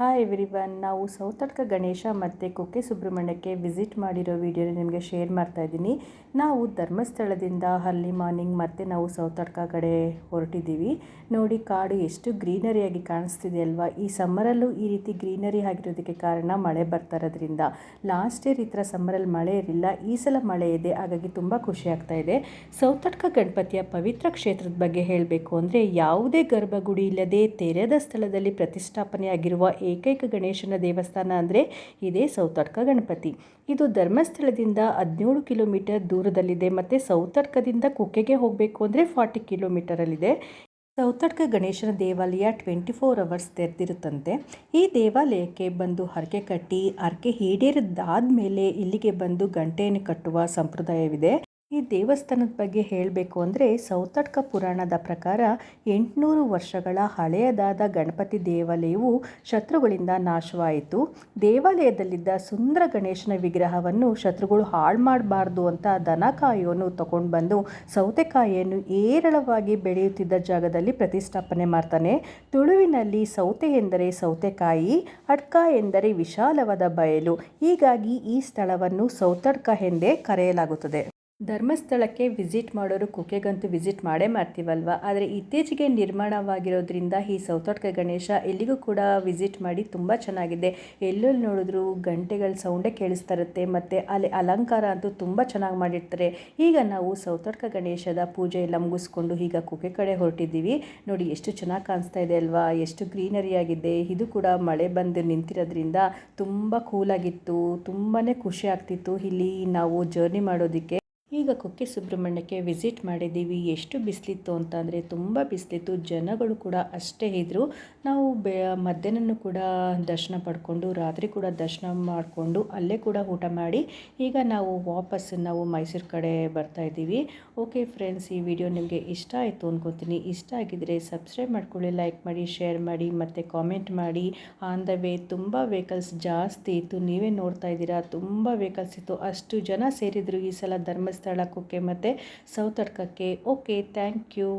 Hi everyone ನಾವು ಸೌತಡ್ಕ ಗಣೇಶ ಮತ್ತು Kukke ಸುಬ್ರಹ್ಮಣ್ಯಕ್ಕೆ visit ಮಾಡಿರೋ ವಿಡಿಯೋನ ನಿಮಗೆ ಶೇರ್ ಮಾಡ್ತಾ ಇದ್ದೀನಿ. ನಾವು ಧರ್ಮಸ್ಥಳದಿಂದ ಅರ್ಲಿ ಮಾರ್ನಿಂಗ್ ಮತ್ತೆ ನಾವು ಸೌತಡ್ಕ ಕಡೆ ಹೊರಟಿದ್ದೀವಿ. ನೋಡಿ ಕಾಡು ಎಷ್ಟು ಗ್ರೀನರಿಯಾಗಿ ಕಾಣಿಸ್ತಿದೆ ಅಲ್ವಾ? ಈ ಸಮ್ಮರಲ್ಲೂ ಈ ರೀತಿ ಗ್ರೀನರಿ ಆಗಿರೋದಕ್ಕೆ ಕಾರಣ ಮಳೆ ಬರ್ತಾ ಇರೋದ್ರಿಂದ. ಲಾಸ್ಟ್ ಇಯರ್ ಈ ಥರ ಸಮ್ಮರಲ್ಲಿ ಮಳೆ ಇರಲಿಲ್ಲ. ಈ ಸಲ ಮಳೆ ಇದೆ, ಹಾಗಾಗಿ ತುಂಬ ಖುಷಿ ಆಗ್ತಾ ಇದೆ. ಸೌತಡ್ಕ ಗಣಪತಿಯ ಪವಿತ್ರ ಕ್ಷೇತ್ರದ ಬಗ್ಗೆ ಹೇಳಬೇಕು ಅಂದರೆ ಯಾವುದೇ ಗರ್ಭಗುಡಿ ಇಲ್ಲದೆ ತೆರೆದ ಸ್ಥಳದಲ್ಲಿ ಪ್ರತಿಷ್ಠಾಪನೆಯಾಗಿರುವ ಏಕೈಕ ಗಣೇಶನ ದೇವಸ್ಥಾನ ಅಂದರೆ ಇದೇ ಸೌತಡ್ಕ ಗಣಪತಿ. ಇದು ಧರ್ಮಸ್ಥಳದಿಂದ ಹದಿನೇಳು ಕಿಲೋಮೀಟರ್ ದೂರದಲ್ಲಿದೆ ಮತ್ತು ಸೌತಡ್ಕದಿಂದ ಕುಕ್ಕೆಗೆ ಹೋಗಬೇಕು ಅಂದರೆ ಫಾರ್ಟಿ ಕಿಲೋಮೀಟರಲ್ಲಿದೆ. ಸೌತಡ್ಕ ಗಣೇಶನ ದೇವಾಲಯ ಟ್ವೆಂಟಿ ಫೋರ್ ಅವರ್ಸ್ ತೆರೆದಿರುತ್ತಂತೆ. ಈ ದೇವಾಲಯಕ್ಕೆ ಬಂದು ಹರಕೆ ಕಟ್ಟಿ, ಹರಕೆ ಈಡೇರಿದ್ದಾದಮೇಲೆ ಇಲ್ಲಿಗೆ ಬಂದು ಗಂಟೆಯನ್ನು ಕಟ್ಟುವ ಸಂಪ್ರದಾಯವಿದೆ. ಈ ದೇವಸ್ಥಾನದ ಬಗ್ಗೆ ಹೇಳಬೇಕು ಅಂದರೆ ಸೌತಡ್ಕ ಪುರಾಣದ ಪ್ರಕಾರ ಎಂಟುನೂರು ವರ್ಷಗಳ ಹಳೆಯದಾದ ಗಣಪತಿ ದೇವಾಲಯವು ಶತ್ರುಗಳಿಂದ ನಾಶವಾಯಿತು. ದೇವಾಲಯದಲ್ಲಿದ್ದ ಸುಂದರ ಗಣೇಶನ ವಿಗ್ರಹವನ್ನು ಶತ್ರುಗಳು ಹಾಳು ಮಾಡಬಾರ್ದು ಅಂತ ದನ ಕಾಯೋನು ತಗೊಂಡು ಬಂದು ಸೌತೆಕಾಯಿಯನ್ನು ಏರಳವಾಗಿ ಬೆಳೆಯುತ್ತಿದ್ದ ಜಾಗದಲ್ಲಿ ಪ್ರತಿಷ್ಠಾಪನೆ ಮಾಡ್ತಾನೆ. ತುಳುವಿನಲ್ಲಿ ಸೌತೆ ಎಂದರೆ ಸೌತೆಕಾಯಿ, ಅಡ್ಕ ಎಂದರೆ ವಿಶಾಲವಾದ ಬಯಲು. ಹೀಗಾಗಿ ಈ ಸ್ಥಳವನ್ನು ಸೌತಡ್ಕ ಎಂದೇ ಕರೆಯಲಾಗುತ್ತದೆ. ಧರ್ಮಸ್ಥಳಕ್ಕೆ ವಿಸಿಟ್ ಮಾಡೋರು ಕುಕ್ಕೆಗಂತೂ ವಿಸಿಟ್ ಮಾಡೇ ಮಾಡ್ತೀವಲ್ವ? ಆದರೆ ಇತ್ತೀಚೆಗೆ ನಿರ್ಮಾಣವಾಗಿರೋದ್ರಿಂದ ಈ ಸೌತಡ್ಕ ಗಣೇಶ ಎಲ್ಲಿಗೂ ಕೂಡ ವಿಸಿಟ್ ಮಾಡಿ ತುಂಬ ಚೆನ್ನಾಗಿದೆ. ಎಲ್ಲೆಲ್ಲಿ ನೋಡಿದ್ರು ಗಂಟೆಗಳ ಸೌಂಡೇ ಕೇಳಿಸ್ತಾ ಇರುತ್ತೆ, ಮತ್ತು ಅಲ್ಲಿ ಅಲಂಕಾರ ಅಂತೂ ತುಂಬ ಚೆನ್ನಾಗಿ ಮಾಡಿರ್ತಾರೆ. ಈಗ ನಾವು ಸೌತಡ್ಕ ಗಣೇಶದ ಪೂಜೆ ಎಲ್ಲ ಮುಗಿಸ್ಕೊಂಡು ಈಗ ಕುಕ್ಕೆ ಕಡೆ ಹೊರಟಿದ್ದೀವಿ. ನೋಡಿ, ಎಷ್ಟು ಚೆನ್ನಾಗಿ ಕಾಣಿಸ್ತಾ ಇದೆ ಅಲ್ವಾ? ಎಷ್ಟು ಗ್ರೀನರಿ ಆಗಿದೆ. ಇದು ಕೂಡ ಮಳೆ ಬಂದು ನಿಂತಿರೋದ್ರಿಂದ ತುಂಬ ಕೂಲಾಗಿತ್ತು ತುಂಬಾ ಖುಷಿ ಆಗ್ತಿತ್ತು. ಇಲ್ಲಿ ನಾವು ಜರ್ನಿ ಮಾಡೋದಕ್ಕೆ ಈಗ ಕುಕ್ಕೆ ಸುಬ್ರಹ್ಮಣ್ಯಕ್ಕೆ ವಿಸಿಟ್ ಮಾಡಿದ್ದೀವಿ. ಎಷ್ಟು ಬಿಸಿಲಿತ್ತು ಅಂತಂದರೆ ತುಂಬ ಬಿಸಿಲಿತ್ತು. ಜನಗಳು ಕೂಡ ಅಷ್ಟೇ ಇದ್ದರು ನಾವು ಬೆ ಮಧ್ಯಾಹ್ನ ಕೂಡ ದರ್ಶನ ಪಡ್ಕೊಂಡು, ರಾತ್ರಿ ಕೂಡ ದರ್ಶನ ಮಾಡಿಕೊಂಡು ಅಲ್ಲೇ ಕೂಡ ಊಟ ಮಾಡಿ ಈಗ ನಾವು ವಾಪಸ್ ನಾವು ಮೈಸೂರು ಕಡೆ ಬರ್ತಾ ಇದ್ದೀವಿ. ಓಕೆ ಫ್ರೆಂಡ್ಸ್, ಈ ವಿಡಿಯೋ ನಿಮಗೆ ಇಷ್ಟ ಆಯಿತು ಅಂದ್ಕೋತೀನಿ ಇಷ್ಟ ಆಗಿದ್ದರೆ ಸಬ್ಸ್ಕ್ರೈಬ್ ಮಾಡ್ಕೊಳ್ಳಿ, ಲೈಕ್ ಮಾಡಿ, ಶೇರ್ ಮಾಡಿ, ಮತ್ತು ಕಾಮೆಂಟ್ ಮಾಡಿ. ಆನ್ ದ ವೇ ತುಂಬ ವೆಹಿಕಲ್ಸ್ ಜಾಸ್ತಿ ಇತ್ತು. ನೀವೇ ನೋಡ್ತಾ ಇದ್ದೀರಾ, ತುಂಬ ವೆಹಿಕಲ್ಸ್ ಇತ್ತು. ಅಷ್ಟು ಜನ ಸೇರಿದರು ಈ ಸಲ ಧರ್ಮಸ್ಥಳ ಕುಕ್ಕೆ ಮತ್ತು ಸೌತಡ್ಕಕ್ಕೆ. Okay thank you